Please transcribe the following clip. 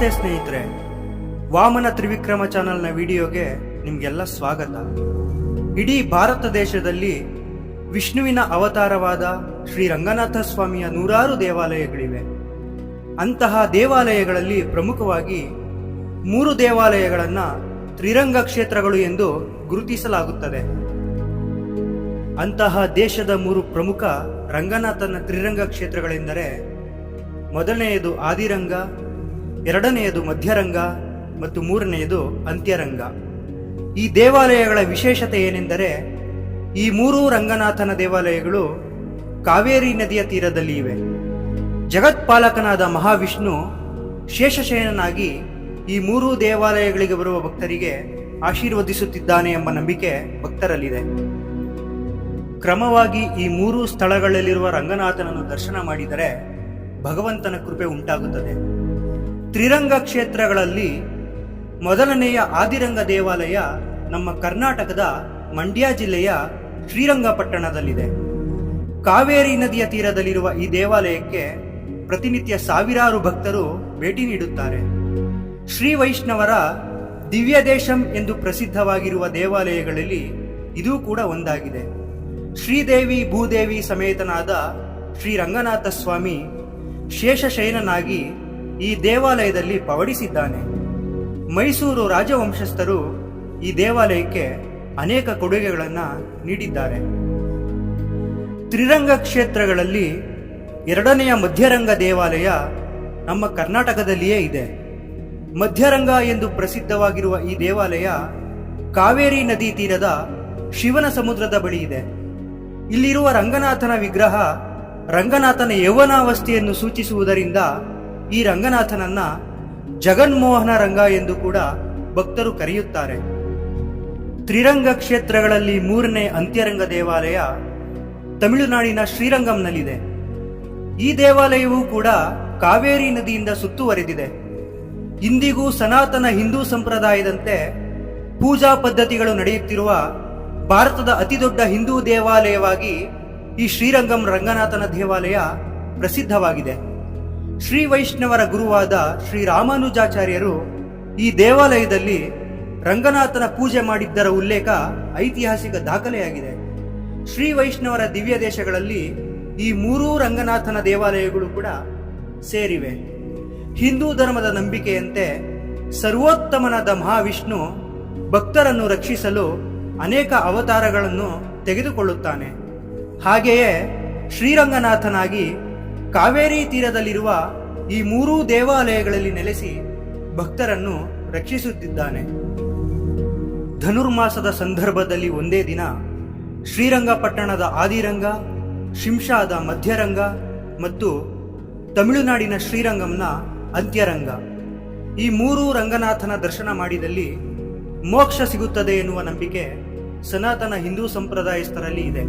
ನಮಸ್ತೆ ಸ್ನೇಹಿತರೆ. ವಾಮನ ತ್ರಿವಿಕ್ರಮ ಚಾನೆಲ್ನ ವಿಡಿಯೋಗೆ ನಿಮಗೆಲ್ಲ ಸ್ವಾಗತ. ಇಡೀ ಭಾರತ ದೇಶದಲ್ಲಿ ವಿಷ್ಣುವಿನ ಅವತಾರವಾದ ಶ್ರೀ ರಂಗನಾಥ ಸ್ವಾಮಿಯ ನೂರಾರು ದೇವಾಲಯಗಳಿವೆ. ಅಂತಹ ದೇವಾಲಯಗಳಲ್ಲಿ ಪ್ರಮುಖವಾಗಿ ಮೂರು ದೇವಾಲಯಗಳನ್ನು ತ್ರಿರಂಗ ಕ್ಷೇತ್ರಗಳು ಎಂದು ಗುರುತಿಸಲಾಗುತ್ತದೆ. ಅಂತಹ ದೇಶದ ಮೂರು ಪ್ರಮುಖ ರಂಗನಾಥನ ತ್ರಿರಂಗ ಕ್ಷೇತ್ರಗಳೆಂದರೆ, ಮೊದಲನೆಯದು ಆದಿರಂಗ ಎರಡನೆಯದು ಮಧ್ಯರಂಗ ಮತ್ತು ಮೂರನೆಯದು ಅಂತ್ಯರಂಗ. ಈ ದೇವಾಲಯಗಳ ವಿಶೇಷತೆ ಏನೆಂದರೆ, ಈ ಮೂರೂ ರಂಗನಾಥನ ದೇವಾಲಯಗಳು ಕಾವೇರಿ ನದಿಯ ತೀರದಲ್ಲಿ ಇವೆ. ಜಗತ್ಪಾಲಕನಾದ ಮಹಾವಿಷ್ಣು ಶೇಷಶಯನನಾಗಿ ಈ ಮೂರೂ ದೇವಾಲಯಗಳಿಗೆ ಬರುವ ಭಕ್ತರಿಗೆ ಆಶೀರ್ವದಿಸುತ್ತಿದ್ದಾನೆ ಎಂಬ ನಂಬಿಕೆ ಭಕ್ತರಲ್ಲಿದೆ. ಕ್ರಮವಾಗಿ ಈ ಮೂರು ಸ್ಥಳಗಳಲ್ಲಿರುವ ರಂಗನಾಥನನ್ನು ದರ್ಶನ ಮಾಡಿದರೆ ಭಗವಂತನ ಕೃಪೆ ಉಂಟಾಗುತ್ತದೆ. ತ್ರಿರಂಗ ಕ್ಷೇತ್ರಗಳಲ್ಲಿ ಮೊದಲನೆಯ ಆದಿರಂಗ ದೇವಾಲಯ ನಮ್ಮ ಕರ್ನಾಟಕದ ಮಂಡ್ಯ ಜಿಲ್ಲೆಯ ಶ್ರೀರಂಗಪಟ್ಟಣದಲ್ಲಿದೆ. ಕಾವೇರಿ ನದಿಯ ತೀರದಲ್ಲಿರುವ ಈ ದೇವಾಲಯಕ್ಕೆ ಪ್ರತಿನಿತ್ಯ ಸಾವಿರಾರು ಭಕ್ತರು ಭೇಟಿ ನೀಡುತ್ತಾರೆ. ಶ್ರೀ ವೈಷ್ಣವರ ದಿವ್ಯ ದೇಶಂ ಎಂದು ಪ್ರಸಿದ್ಧವಾಗಿರುವ ದೇವಾಲಯಗಳಲ್ಲಿ ಇದೂ ಕೂಡ ಒಂದಾಗಿದೆ. ಶ್ರೀದೇವಿ ಭೂದೇವಿ ಸಮೇತನಾದ ಶ್ರೀ ರಂಗನಾಥ ಸ್ವಾಮಿ ಶೇಷಶಯನನಾಗಿ ಈ ದೇವಾಲಯದಲ್ಲಿ ಪವಡಿಸಿದ್ದಾನೆ. ಮೈಸೂರು ರಾಜವಂಶಸ್ಥರು ಈ ದೇವಾಲಯಕ್ಕೆ ಅನೇಕ ಕೊಡುಗೆಗಳನ್ನು ನೀಡಿದ್ದಾರೆ. ತ್ರಿರಂಗ ಕ್ಷೇತ್ರಗಳಲ್ಲಿ ಎರಡನೆಯ ಮಧ್ಯರಂಗ ದೇವಾಲಯ ನಮ್ಮ ಕರ್ನಾಟಕದಲ್ಲಿಯೇ ಇದೆ. ಮಧ್ಯರಂಗ ಎಂದು ಪ್ರಸಿದ್ಧವಾಗಿರುವ ಈ ದೇವಾಲಯ ಕಾವೇರಿ ನದಿ ತೀರದ ಶಿವನ ಸಮುದ್ರದ ಬಳಿ ಇದೆ. ಇಲ್ಲಿರುವ ರಂಗನಾಥನ ವಿಗ್ರಹ ರಂಗನಾಥನ ಯೌವನಾವಸ್ಥೆಯನ್ನು ಸೂಚಿಸುವುದರಿಂದ ಈ ರಂಗನಾಥನನ್ನ ಜಗನ್ಮೋಹನ ರಂಗ ಎಂದು ಕೂಡ ಭಕ್ತರು ಕರೆಯುತ್ತಾರೆ. ತ್ರಿರಂಗ ಕ್ಷೇತ್ರಗಳಲ್ಲಿ ಮೂರನೇ ಅಂತ್ಯರಂಗ ದೇವಾಲಯ ತಮಿಳುನಾಡಿನ ಶ್ರೀರಂಗಂನಲ್ಲಿದೆ. ಈ ದೇವಾಲಯವೂ ಕೂಡ ಕಾವೇರಿ ನದಿಯಿಂದ ಸುತ್ತುವರೆದಿದೆ. ಇಂದಿಗೂ ಸನಾತನ ಹಿಂದೂ ಸಂಪ್ರದಾಯದಂತೆ ಪೂಜಾ ಪದ್ಧತಿಗಳು ನಡೆಯುತ್ತಿರುವ ಭಾರತದ ಅತಿದೊಡ್ಡ ಹಿಂದೂ ದೇವಾಲಯವಾಗಿ ಈ ಶ್ರೀರಂಗಂ ರಂಗನಾಥನ ದೇವಾಲಯ ಪ್ರಸಿದ್ಧವಾಗಿದೆ. ಶ್ರೀ ವೈಷ್ಣವರ ಗುರುವಾದ ಶ್ರೀ ರಾಮಾನುಜಾಚಾರ್ಯರು ಈ ದೇವಾಲಯದಲ್ಲಿ ರಂಗನಾಥನ ಪೂಜೆ ಮಾಡಿದ್ದರ ಉಲ್ಲೇಖ ಐತಿಹಾಸಿಕ ದಾಖಲೆಯಾಗಿದೆ. ಶ್ರೀ ವೈಷ್ಣವರ ದಿವ್ಯ ದೇಶಗಳಲ್ಲಿ ಈ ಮೂರೂ ರಂಗನಾಥನ ದೇವಾಲಯಗಳು ಕೂಡ ಸೇರಿವೆ. ಹಿಂದೂ ಧರ್ಮದ ನಂಬಿಕೆಯಂತೆ ಸರ್ವೋತ್ತಮನಾದ ಮಹಾವಿಷ್ಣು ಭಕ್ತರನ್ನು ರಕ್ಷಿಸಲು ಅನೇಕ ಅವತಾರಗಳನ್ನು ತೆಗೆದುಕೊಳ್ಳುತ್ತಾನೆ. ಹಾಗೆಯೇ ಶ್ರೀರಂಗನಾಥನಾಗಿ ಕಾವೇರಿ ತೀರದಲ್ಲಿರುವ ಈ ಮೂರೂ ದೇವಾಲಯಗಳಲ್ಲಿ ನೆಲೆಸಿ ಭಕ್ತರನ್ನು ರಕ್ಷಿಸುತ್ತಿದ್ದಾನೆ. ಧನುರ್ಮಾಸದ ಸಂದರ್ಭದಲ್ಲಿ ಒಂದೇ ದಿನ ಶ್ರೀರಂಗಪಟ್ಟಣದ ಆದಿರಂಗ, ಶಿಂಷಾದ ಮಧ್ಯರಂಗ ಮತ್ತು ತಮಿಳುನಾಡಿನ ಶ್ರೀರಂಗಂನ ಅಂತ್ಯರಂಗ. ಈ ಮೂರೂ ರಂಗನಾಥನ ದರ್ಶನ ಮಾಡಿದಲ್ಲಿ ಮೋಕ್ಷ ಸಿಗುತ್ತದೆ ಎನ್ನುವ ನಂಬಿಕೆ ಸನಾತನ ಹಿಂದೂ ಸಂಪ್ರದಾಯಸ್ಥರಲ್ಲಿ ಇದೆ.